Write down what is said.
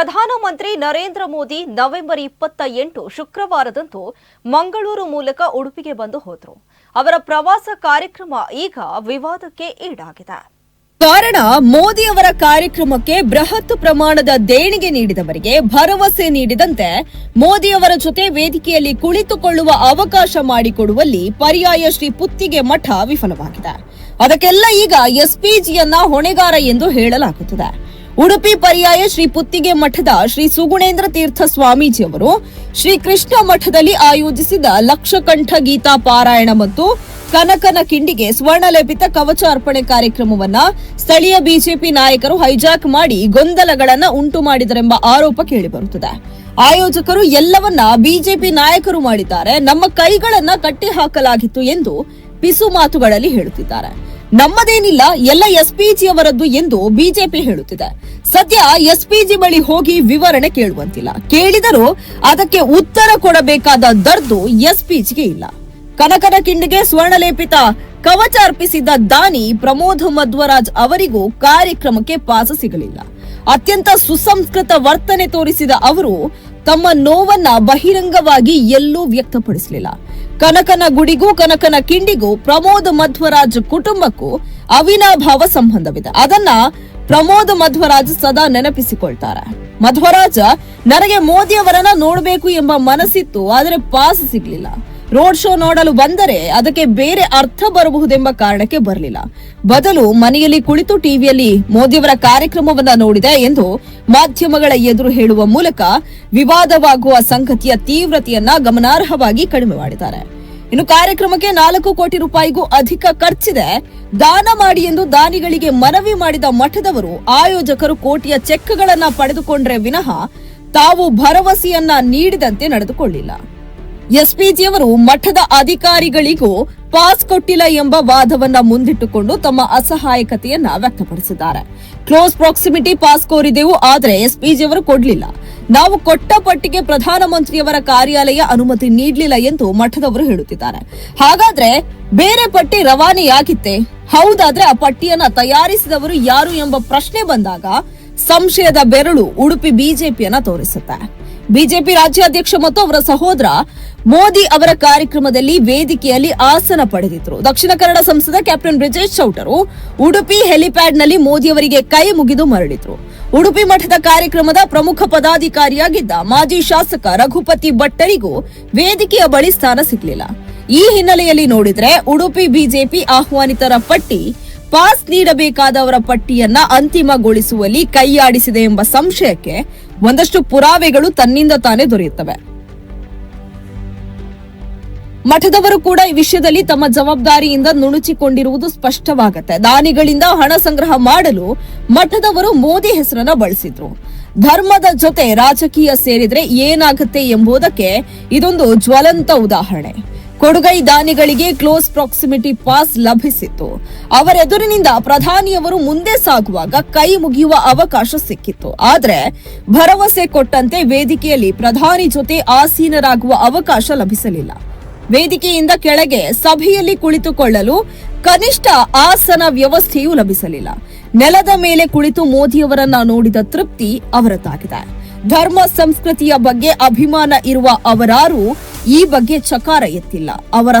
ಪ್ರಧಾನಮಂತ್ರಿ ನರೇಂದ್ರ ಮೋದಿ ನವೆಂಬರ್ ಇಪ್ಪತ್ತ ಎಂಟು ಶುಕ್ರವಾರದಂದು ಮಂಗಳೂರು ಮೂಲಕ ಉಡುಪಿಗೆ ಬಂದು ಹೋದರು. ಅವರ ಪ್ರವಾಸ ಕಾರ್ಯಕ್ರಮ ಈಗ ವಿವಾದಕ್ಕೆ ಈಡಾಗಿದೆ. ಕಾರಣ, ಮೋದಿ ಅವರ ಕಾರ್ಯಕ್ರಮಕ್ಕೆ ಬೃಹತ್ ಪ್ರಮಾಣದ ದೇಣಿಗೆ ನೀಡಿದವರಿಗೆ ಭರವಸೆ ನೀಡಿದಂತೆ ಮೋದಿ ಅವರ ಜೊತೆ ವೇದಿಕೆಯಲ್ಲಿ ಕುಳಿತುಕೊಳ್ಳುವ ಅವಕಾಶ ಮಾಡಿಕೊಡುವಲ್ಲಿ ಪರ್ಯಾಯ ಶ್ರೀ ಪುತ್ತಿಗೆ ಮಠ ವಿಫಲವಾಗಿದೆ. ಅದಕ್ಕೆಲ್ಲ ಈಗ ಎಸ್ಪಿಜಿಯನ್ನ ಹೊಣೆಗಾರ ಎಂದು ಹೇಳಲಾಗುತ್ತದೆ. ಉಡುಪಿ ಪರ್ಯಾಯ ಶ್ರೀ ಪುತ್ತಿಗೆ ಮಠದ ಶ್ರೀ ಸುಗುಣೇಂದ್ರ ತೀರ್ಥ ಸ್ವಾಮೀಜಿಯವರು ಶ್ರೀ ಕೃಷ್ಣ ಮಠದಲ್ಲಿ ಆಯೋಜಿಸಿದ ಲಕ್ಷಕಂಠ ಗೀತಾ ಪಾರಾಯಣ ಮತ್ತು ಕನಕನ ಕಿಂಡಿಗೆ ಸ್ವರ್ಣಲೇಪಿತ ಕವಚ ಅರ್ಪಣೆ ಕಾರ್ಯಕ್ರಮವನ್ನ ಸ್ಥಳೀಯ ಬಿಜೆಪಿ ನಾಯಕರು ಹೈಜಾಕ್ ಮಾಡಿ ಗೊಂದಲಗಳನ್ನು ಉಂಟು ಮಾಡಿದರೆಂಬ ಆರೋಪ ಕೇಳಿಬರುತ್ತದೆ. ಆಯೋಜಕರು ಎಲ್ಲವನ್ನ ಬಿಜೆಪಿ ನಾಯಕರು ಮಾಡಿದ್ದಾರೆ. ನಮ್ಮ ಕೈಗಳನ್ನ ಕಟ್ಟಿ ಹಾಕಲಾಗಿತ್ತು ಎಂದು ಪಿಸು ಮಾತುಗಳಲ್ಲಿ ಹೇಳುತ್ತಿದ್ದಾರೆ. ನಮ್ಮದೇನಿಲ್ಲ, ಎಲ್ಲ ಎಸ್ಪಿಜಿ ಅವರದ್ದು ಎಂದು ಬಿಜೆಪಿ ಹೇಳುತ್ತಿದೆ. ಸದ್ಯ ಎಸ್ಪಿಜಿ ಬಳಿ ಹೋಗಿ ವಿವರಣೆ ಕೇಳುವಂತಿಲ್ಲ. ಕೇಳಿದರೂ ಅದಕ್ಕೆ ಉತ್ತರ ಕೊಡಬೇಕಾದ ದರ್ದು ಎಸ್ಪಿಜಿಗೆ ಇಲ್ಲ. ಕನಕನ ಕಿಂಡಿಗೆ ಸ್ವರ್ಣಲೇಪಿತ ಕವಚ ಅರ್ಪಿಸಿದ್ದ ದಾನಿ ಪ್ರಮೋದ್ ಮಧ್ವರಾಜ್ ಅವರಿಗೂ ಕಾರ್ಯಕ್ರಮಕ್ಕೆ ಪಾಸ ಸಿಗಲಿಲ್ಲ. ಅತ್ಯಂತ ಸುಸಂಸ್ಕೃತ ವರ್ತನೆ ತೋರಿಸಿದ ಅವರು ತಮ್ಮ ನೋವನ್ನ ಬಹಿರಂಗವಾಗಿ ಎಲ್ಲೂ ವ್ಯಕ್ತಪಡಿಸಲಿಲ್ಲ. ಕನಕನ ಗುಡಿಗೂ, ಕನಕನ ಕಿಂಡಿಗೂ, ಪ್ರಮೋದ್ ಮಧ್ವರಾಜ್ ಕುಟುಂಬಕ್ಕೂ ಅವಿನಾಭಾವ ಸಂಬಂಧವಿದೆ. ಅದನ್ನ ಪ್ರಮೋದ್ ಮಧ್ವರಾಜ್ ಸದಾ ನೆನಪಿಸಿಕೊಳ್ತಾರೆ. ಮಧ್ವರಾಜ, ನನಗೆ ಮೋದಿಯವರನ್ನ ನೋಡಬೇಕು ಎಂಬ ಮನಸ್ಸಿತ್ತು, ಆದರೆ ಪಾಸ್ ಸಿಗ್ಲಿಲ್ಲ. ರೋಡ್ ಶೋ ನೋಡಲು ಬಂದರೆ ಅದಕ್ಕೆ ಬೇರೆ ಅರ್ಥ ಬರಬಹುದೆಂಬ ಕಾರಣಕ್ಕೆ ಬರಲಿಲ್ಲ. ಬದಲು ಮನೆಯಲ್ಲಿ ಕುಳಿತು ಟಿವಿಯಲ್ಲಿ ಮೋದಿಯವರ ಕಾರ್ಯಕ್ರಮವನ್ನ ನೋಡಿದೆ ಎಂದು ಮಾಧ್ಯಮಗಳ ಎದುರು ಹೇಳುವ ಮೂಲಕ ವಿವಾದವಾಗುವ ಸಂಗತಿಯ ತೀವ್ರತೆಯನ್ನ ಗಮನಾರ್ಹವಾಗಿ ಕಡಿಮೆ ಮಾಡಿದ್ದಾರೆ. ಇನ್ನು ಕಾರ್ಯಕ್ರಮಕ್ಕೆ ನಾಲ್ಕು ಕೋಟಿ ರೂಪಾಯಿಗೂ ಅಧಿಕ ಖರ್ಚಿದೆ. ದಾನ ಮಾಡಿ ಎಂದು ದಾನಿಗಳಿಗೆ ಮನವಿ ಮಾಡಿದ ಮಠದವರು ಆಯೋಜಕರು ಕೋಟಿಯ ಚೆಕ್ಗಳನ್ನ ಪಡೆದುಕೊಂಡ್ರೆ ವಿನಃ ತಾವು ಭರವಸೆಯನ್ನ ನೀಡಿದಂತೆ ನಡೆದುಕೊಳ್ಳಿಲ್ಲ. ಎಸ್ಪಿಜಿಯವರು ಮಠದ ಅಧಿಕಾರಿಗಳಿಗೂ ಪಾಸ್ ಕೊಟ್ಟಿಲ್ಲ ಎಂಬ ವಾದವನ್ನ ಮುಂದಿಟ್ಟುಕೊಂಡು ತಮ್ಮ ಅಸಹಾಯಕತೆಯನ್ನ ವ್ಯಕ್ತಪಡಿಸಿದ್ದಾರೆ. ಕ್ಲೋಸ್ ಪ್ರಾಕ್ಸಿಮಿಟಿ ಪಾಸ್ ಕೋರಿದೆವು, ಆದರೆ ಎಸ್ಪಿಜಿಯವರು ಕೊಡಲಿಲ್ಲ. ನಾವು ಕೊಟ್ಟ ಪಟ್ಟಿಗೆ ಪ್ರಧಾನಮಂತ್ರಿಯವರ ಕಾರ್ಯಾಲಯ ಅನುಮತಿ ನೀಡಲಿಲ್ಲ ಎಂದು ಮಠದವರು ಹೇಳುತ್ತಿದ್ದಾರೆ. ಹಾಗಾದ್ರೆ ಬೇರೆ ಪಟ್ಟಿ ರವಾನೆಯಾಗಿತ್ತೆ? ಹೌದಾದ್ರೆ ಆ ಪಟ್ಟಿಯನ್ನ ತಯಾರಿಸಿದವರು ಯಾರು ಎಂಬ ಪ್ರಶ್ನೆ ಬಂದಾಗ ಸಂಶಯದ ಬೆರಳು ಉಡುಪಿ ಬಿಜೆಪಿಯನ್ನ ತೋರಿಸುತ್ತೆ. ಬಿಜೆಪಿ ರಾಜ್ಯಾಧ್ಯಕ್ಷ ಮತ್ತು ಅವರ ಸಹೋದರ ಮೋದಿ ಅವರ ಕಾರ್ಯಕ್ರಮದಲ್ಲಿ ವೇದಿಕೆಯಲ್ಲಿ ಆಸನ ಪಡೆದಿದ್ರು. ದಕ್ಷಿಣ ಕನ್ನಡ ಸಂಸದ ಕ್ಯಾಪ್ಟನ್ ಬ್ರಿಜೇಶ್ ಚೌಟರು ಉಡುಪಿ ಹೆಲಿಪ್ಯಾಡ್ನಲ್ಲಿ ಮೋದಿ ಅವರಿಗೆ ಕೈ ಮುಗಿದು ಮರಳಿದ್ರು. ಉಡುಪಿ ಮಠದ ಕಾರ್ಯಕ್ರಮದ ಪ್ರಮುಖ ಪದಾಧಿಕಾರಿಯಾಗಿದ್ದ ಮಾಜಿ ಶಾಸಕ ರಘುಪತಿ ಭಟ್ಟರಿಗೂ ವೇದಿಕೆಯ ಬಳಿ ಸ್ಥಾನ ಸಿಗಲಿಲ್ಲ. ಈ ಹಿನ್ನೆಲೆಯಲ್ಲಿ ನೋಡಿದ್ರೆ ಉಡುಪಿ ಬಿಜೆಪಿ ಆಹ್ವಾನಿತರ ಪಟ್ಟಿ ಪಾಸ್ ನೀಡಬೇಕಾದವರ ಪಟ್ಟಿಯನ್ನ ಅಂತಿಮಗೊಳಿಸುವಲ್ಲಿ ಕೈಯಾಡಿಸಿದೆ ಎಂಬ ಸಂಶಯಕ್ಕೆ ಒಂದಷ್ಟು ಪುರಾವೆಗಳು ತನ್ನಿಂದ ತಾನೇ ದೊರೆಯುತ್ತವೆ. ಮಠದವರು ಕೂಡ ಈ ವಿಷಯದಲ್ಲಿ ತಮ್ಮ ಜವಾಬ್ದಾರಿಯಿಂದ ನುಣುಚಿಕೊಂಡಿರುವುದು ಸ್ಪಷ್ಟವಾಗುತ್ತೆ. ದಾನಿಗಳಿಂದ ಹಣ ಸಂಗ್ರಹ ಮಾಡಲು ಮಠದವರು ಮೋದಿ ಹೆಸರನ್ನ ಬಳಸಿದ್ರು. ಧರ್ಮದ ಜೊತೆ ರಾಜಕೀಯ ಸೇರಿದ್ರೆ ಏನಾಗುತ್ತೆ ಎಂಬುದಕ್ಕೆ ಇದೊಂದು ಜ್ವಲಂತ ಉದಾಹರಣೆ. ಕೊಡುಗೈ ದಾನಿಗಳಿಗೆ ಕ್ಲೋಸ್ ಪ್ರಾಕ್ಸಿಮಿಟಿ ಪಾಸ್ ಲಭಿಸಿತ್ತು ಅವರೆದುರಿನಿಂದ ಪ್ರಧಾನಿಯವರು ಮುಂದೆ ಸಾಗುವಾಗ ಕೈ ಮುಗಿಯುವ ಅವಕಾಶ ಸಿಕ್ಕಿತ್ತು ಆದರೆ ಭರವಸೆ ಕೊಟ್ಟಂತೆ ವೇದಿಕೆಯಲ್ಲಿ ಪ್ರಧಾನಿ ಜೊತೆ ಆಸೀನರಾಗುವ ಅವಕಾಶ ಲಭಿಸಲಿಲ್ಲ. ವೇದಿಕೆಯಿಂದ ಕೆಳಗೆ ಸಭೆಯಲ್ಲಿ ಕುಳಿತುಕೊಳ್ಳಲು ಕನಿಷ್ಠ ಆಸನ ವ್ಯವಸ್ಥೆಯೂ ಲಭಿಸಲಿಲ್ಲ. ನೆಲದ ಮೇಲೆ ಕುಳಿತು ಮೋದಿಯವರನ್ನ ನೋಡಿದ ತೃಪ್ತಿ ಅವರದ್ದಾಗಿದೆ. ಧರ್ಮ ಸಂಸ್ಕೃತಿಯ ಬಗ್ಗೆ ಅಭಿಮಾನ ಇರುವ ಅವರಾರೂ ಈ ಬಗ್ಗೆ ಚಕಾರ ಎತ್ತಿಲ್ಲ. ಅವರ